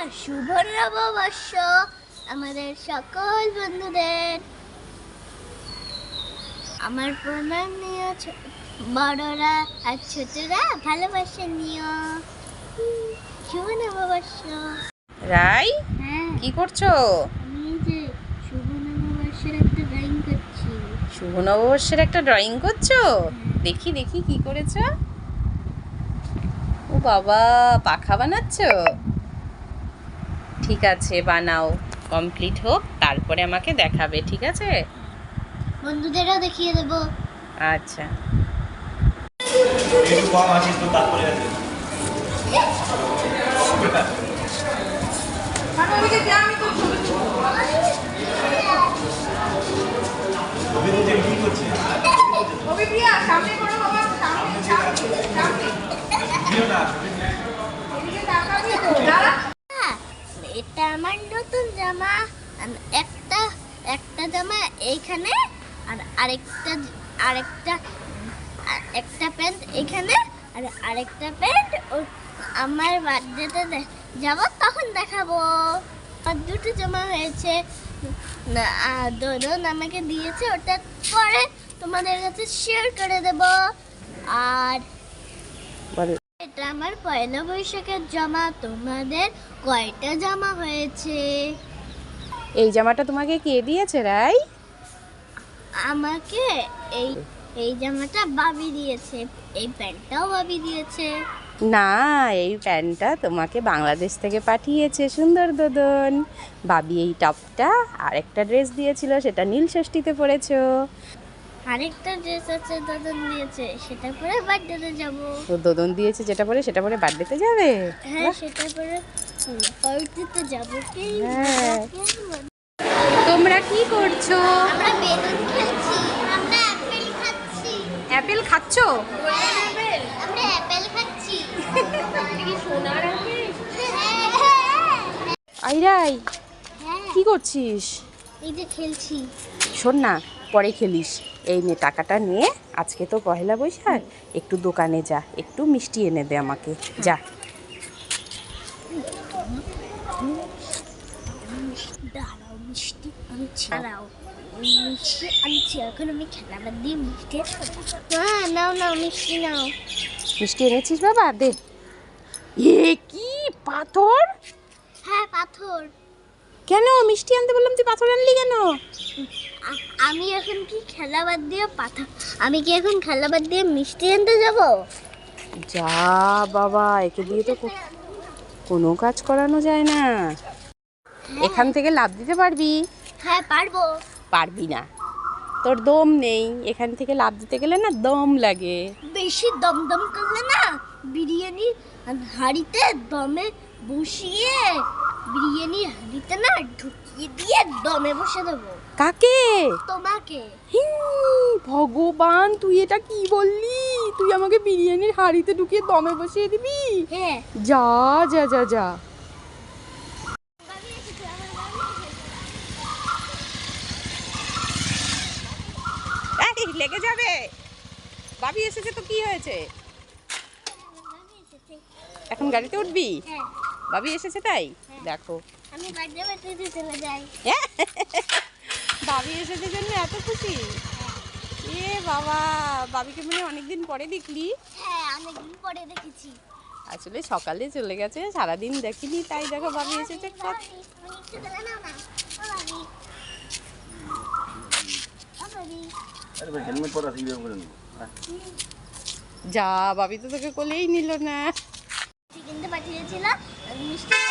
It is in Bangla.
শুভ নববর্ষ আমাদের সকল বন্ধুদের। আমার প্রণাম নিও বড়রা আর ছোটরা ভালোবাসা নিও। শুভ নববর্ষ রাই হ্যাঁ। কি করছ? আমি এই যে শুভ নববর্ষের একটা ড্রয়িং করছি। শুভ নববর্ষের একটা ড্রয়িং করছ? দেখি দেখি কি করেছ। ও বাবা পাখা বানাচ্ছো? ঠিক আছে বানাও। কমপ্লিট হোক তারপরে আমাকে দেখাবে ঠিক আছে? বন্ধুদেরও দেখিয়ে দেবো। আচ্ছা। একটু কম আছে তো তারপরে আছে রবীন্দ্র যে কি করছে দিও না হ্যাঁ, এটা আমার নতুন জামা একটা একটা জামা এইখানে, আর আরেকটা আরেকটা আর একটা প্যান্ট এখানে আর আরেকটা প্যান্ট আমার বার্থডেতে যাব তখন দেখাবো। আর দুটো জামা হয়েছে। দোদন আমাকে দিয়েছে, ওটা পরে তোমাদের কাছে শেয়ার করে দেব। আর এটা আমার পয়লা বৈশাখের জামা তোমাদের কয়টা জামা হয়েছে? এই জামাটা তোমাকে কে দিয়েছে রাই? আমাকে এই এই জামাটা বাবি দিয়েছে এই প্যান্টটাও বাবি দিয়েছে। না এই প্যান্টটা তোমাকে বাংলাদেশ থেকে পাঠিয়েছে সুন্দর দোদন। বাবি এই টপটা আর একটা ড্রেস দিয়েছিল সেটা নীল ষষ্ঠীতে পরেছো। আরেকটা ড্রেস আছে দাদন দিয়েছে সেটা পরে বার্থডেতে যাব। তো দোদন দিয়েছে যেটা পরে সেটা পরে বার্থডেতে যাবে? হ্যাঁ সেটা পরে পার্টিতে যাব কি হ্যাঁ। তোমরা কি করছ? আমরা বেলুন খেলছি আমরা অ্যাপেল খাচ্ছি। অ্যাপেল খাচ্ছো? আমরা অ্যাপেল খাচ্ছি। সোনার আইরাই হ্যাঁ। কি করছিস? এই যে খেলছি। শোন না পরে খেলিস। এই নে টাকাটা নিয়ে আজকে তো পহেলা বৈশাখ একটু দোকানে যা একটু মিষ্টি এনে দে আমাকে যা। দাঁড়াও মিষ্টি মিষ্টি আনছি এখন আমি দিয়ে মিষ্টি হ্যাঁ নাও নাও মিষ্টি নাও। মিষ্টি এনেছিস বাবা দে। এ কি পাথর? হ্যাঁ পাথর। কেন মিষ্টি আনতে বললাম তুই পাথর আনলি কেন? আমি এখন কি খেলা বাদ দিয়ে পাথর আমি কি এখন খেলা বাদ দিয়ে মিষ্টি আনতে যাব? যা বাবা একে দিয়ে তো কোনো কাজ করানো যায় না। এখান থেকে লাভ দিতে পারবি? হ্যাঁ পারব। পারবি না। তোর দম নেই। এখান থেকে লাভ দিতে গেলে না দম লাগে। বেশি দমদম করলে না বিরিয়ানি হাঁড়িতে দমে বসিয়ে বিরিয়ানি হাঁড়িতে না ঢুকিয়ে দিয়ে দমে বসে দেবো। কাকে? তোমাকে। ভগবান তুই এটা কি বললি? তুই আমাকে বিরিয়ানির হাঁড়িতে ঢুকিয়ে দমে বসিয়ে দিবি? হ্যাঁ। যা যা যা যা। লেগে যাবে। বাবি এসেছে তো কি হয়েছে? এখন গাড়িতে উঠবি? হ্যাঁ। বাবি এসেছে তাই? দেখো। আমি বার্থডে বার্থডে চলে যাই। বাবি এসেছে জন্য এত খুশি? এ বাবা বাবিকে মনে অনেকদিন পরে দেখলি? হ্যাঁ অনেকদিন পরে দেখেছি। আসলে সকালে চলে গেছে সারাদিন দেখিনি তাই দেখো বাবি এসেছে। হ্যাঁ। যা বাবি তো তোকে কোলেই নিল না। কিনতে পাঠিয়েছিলাম মিষ্টি